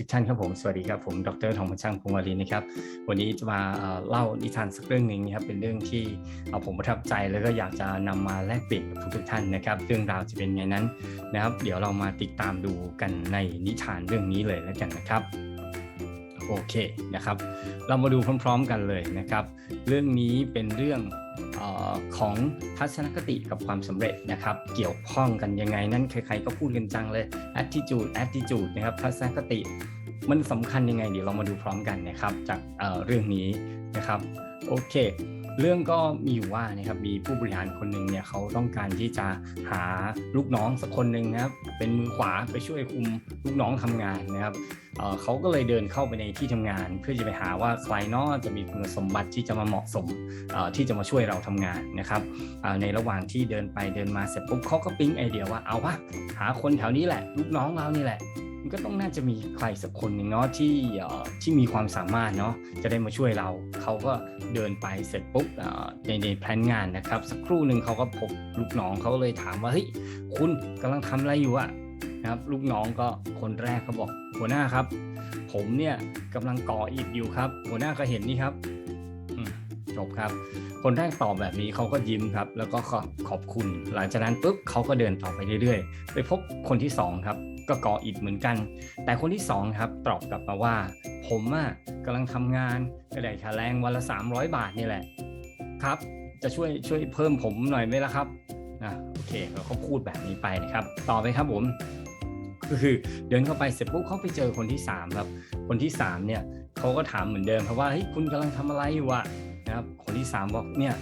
ทุกท่านครับผมสวัสดีครับผมดรทองพันช่างพงศ์วารินะครับวันนี้จะมาเล่านิทานสักเรื่องหนึ่งนะครับเป็นเรื่องที่ผมประทับใจแล้วก็อยากจะนำมาแลกเปลี่ยนกับทุกท่านนะครับเรื่องราวจะเป็นไงนั้นนะครับ เดี๋ยวเรามาติดตามดูกันในนิทานเรื่องนี้เลยแล้วกันนะครับโอเคนะครับ เรามาดูพร้อม ๆ กันเลยนะครับ เรื่องนี้เป็นเรื่อง ของทัศนคติกับความสำเร็จนะครับ เกี่ยวข้องกันยังไง นั่นใครๆก็พูดกันจังเลย attitude attitude นะครับทัศนคติมันสำคัญยังไงเดี๋ยวเรามาดูพร้อมกันนะครับ จากเเรื่องนี้นะครับโอเค เรื่องก็มีอยู่ว่านะครับมีผู้บริหารคนหนึ่งเนี่ยเขาต้องการที่จะหาลูกน้องสักคนหนึ่งนะครับเป็นมือขวาไปช่วยคุมลูกน้องทำงานนะครับ เขาก็เลยเดินเข้าไปในที่ทำงาน เพื่อจะไปหาว่าใครเนอจะมีคุณสมบัติที่จะมาเหมาะสมที่จะมาช่วยเราทำงานนะครับในระหว่างที่เดินไปเดินมาเสร็จปุ๊บเขาก็ปิ๊งไอเดียว่าเอาวะหาคนแถวนี้แหละลูกน้องเรานี่แหละมันก็ต้องน่าจะมีใครสักคนหนึ่งเนาะที่ที่มีความสามารถเนาะจะได้มาช่วยเรา เขาก็เดินไปเสร็จปุ๊บในในแผนงานนะครับ สักครู่หนึ่งเขาก็พบลูกน้องเขาเลยถามว่าเฮ้ยคุณกำลังทำอะไรอยู่อะ นะครับ ลูกน้องก็คนแรกเขาบอก หัวหน้าครับ ผมเนี่ยกำลังก่ออิฐอยู่ครับ หัวหน้าก็เห็นนี่ครับจบครับ คนแรกตอบแบบนี้เขาก็ยิ้มครับ แล้วก็ขอขอบคุณ หลังจากนั้นปุ๊บเขาก็เดินต่อไปเรื่อยๆ ไปพบคนที่สองครับก็ก่ออิฐเหมือนกัน แต่คนที่สองครับตอบกลับมาว่า ผมอะกำลังทำงานก็ได้ค่าแรงวันละ 300 บาทนี่แหละครับ จะช่วยช่วยเพิ่มผมหน่อยไหมล่ะครับนะโอเคเขาพูดแบบนี้ไปนะครับ ต่อไปครับผม คือเดินเข้าไปเสร็จปุ๊บเขาไปเจอคนที่สามครับคนที่สามเนี่ยเขาก็ถามเหมือนเดิมครับว่าเฮ้ยคุณกำลังทำอะไรอยู่อะนะครับคนที่สามบอกเนี่ย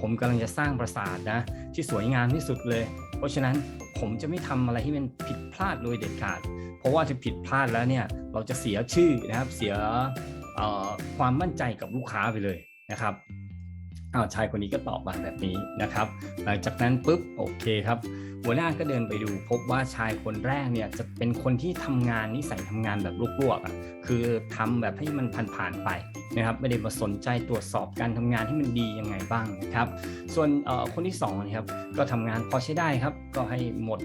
ผมกำลังจะสร้างปราสาทนะที่สวยงามที่สุดเลย เพราะฉะนั้นผมจะไม่ทำอะไรที่มันผิดพลาดโดยเด็ดขาด เพราะว่าถ้าผิดพลาดแล้วเนี่ยเราจะเสียชื่อนะครับเสียความมั่นใจกับลูกค้าไปเลยนะครับ อ้าวชายคนนี้ก็ตอบมาแบบนี้นะครับ หลังจากนั้นปุ๊บโอเคครับหัวหน้าก็เดินไปดูพบว่าชายคนแรกเนี่ยจะเป็นคนที่ทำงานนิสัยทำงานแบบลวกๆอะคือทำแบบให้มันผ่านๆไปนะครับไม่ได้มาสนใจตรวจสอบการทำงานที่มันดียังไงบ้างนะครับส่วนคนที่สองนะครับก็ทำงานพอใช้ได้ครับ ก็ให้หมด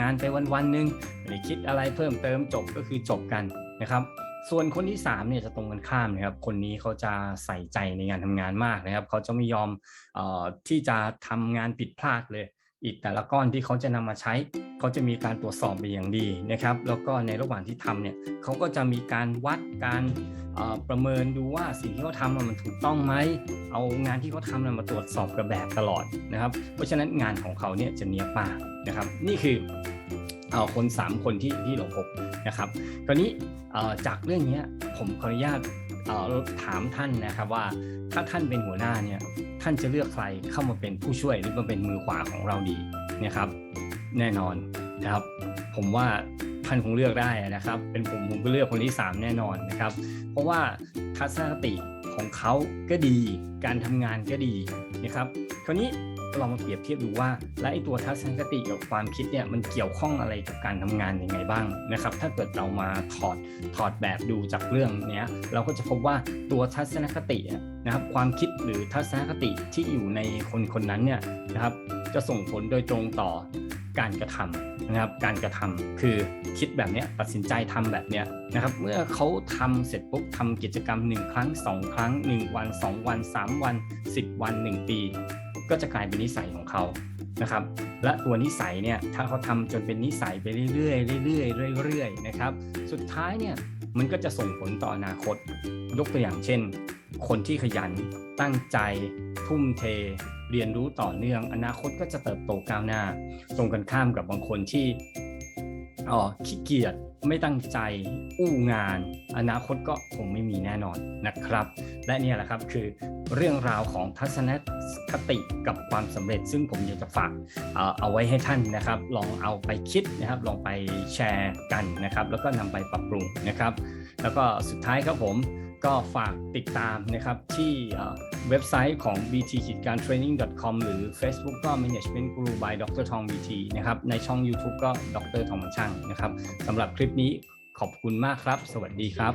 งานไปวันๆหนึงไม่ได้คิดอะไรเพิ่มเติมจบก็คือจบกันนะครับ ส่วนคนที่3เนี่ยจะตรงกันข้ามนะครับ คนนี้เขาจะใส่ใจในงานทำงานมากนะครับ เขาจะไม่ยอมออที่จะทำงานผิดพลาดเลยอิฐแต่ละก้อนที่เขาจะนำมาใช้ เขาจะมีการตรวจสอบเป็นอย่างดีนะครับ แล้วก็ในระหว่างที่ทำเนี่ยเขาก็จะมีการวัดการประเมินดูว่าสิ่งที่เขาทำมันถูกต้องไหม เอางานที่เขาทำมาตรวจสอบกับแบบตลอดนะครับ เพราะฉะนั้นงานของเขาเนี่ยจะเนียบมาก นะครับ นี่คือเอ่อคน 3 คนที่ที่เราพบนะครับคราวนี้จากเรื่องนี้ผมขออนุญาตถามท่านนะครับว่าถ้าท่านเป็นหัวหน้าเนี่ยท่านจะเลือกใครเข้ามาเป็นผู้ช่วยหรือมาเป็นมือขวาของเราดีนะครับ แน่นอนนะครับ ผมว่าท่านคงเลือกได้นะครับ เป็นผมผมก็เลือกคนที่ 3 แน่นอนนะครับ เพราะว่าทัศนคติของเขาก็ดี การทำงานก็ดีนะครับ คราวนี้ เรามาเปรียบเทียบดูว่า และไอตัวทัศนคติกับความคิดเนี่ยมันเกี่ยวข้องอะไรกับการทำงานยังไงบ้างนะครับ ถ้าเกิดเรามาถอดถอดแบบดูจากเรื่องเนี้ยเราก็จะพบว่าตัวทัศนคตินะครับความคิดหรือทัศนคติที่อยู่ในคนคนนั้นเนี่ยนะครับจะส่งผลโดยตรงต่อการกระทำนะครับ การกระทำคือคิดแบบเนี้ยตัดสินใจทำแบบเนี้ยนะครับ เมื่อเขาทำเสร็จปุ๊บทำกิจกรรม 1 ครั้ง 2 ครั้ง 1 วัน 2 วัน 3 วัน 10 วัน 1 ปี ก็จะกลายเป็นนิสัยของเขานะครับ และตัวนิสัยเนี่ยถ้าเขาทำจนเป็นนิสัยไปเรื่อยๆเรื่อยๆเรื่อยๆนะครับ สุดท้ายเนี่ยมันก็จะส่งผลต่ออนาคต ยกตัวอย่างเช่น คนที่ขยันตั้งใจทุ่มเท เรียนรู้ต่อเนื่อง อนาคตก็จะเติบโตก้าวหน้า ตรงกันข้ามกับบางคนที่ อ๋อขี้เกียจไม่ตั้งใจอู้งาน อนาคตก็คงไม่มีแน่นอนนะครับ และนี่แหละครับคือเรื่องราวของทัศนคติกับความสำเร็จ ซึ่งผมอยากจะฝากเอ่อเอาไว้ให้ท่านนะครับ ลองเอาไปคิดนะครับ ลองไปแชร์กันนะครับ แล้วก็นำไปปรับปรุงนะครับ แล้วก็สุดท้ายครับผมก็ฝากติดตามนะครับที่ เว็บไซต์ของ bt ขีดการ training.com หรือ Facebook ก็ management guru by dr ทอง bt นะครับ ในช่อง YouTube ก็ดรทองมันช่างนะครับสำหรับคลิปนี้ขอบคุณมากครับ สวัสดีครับ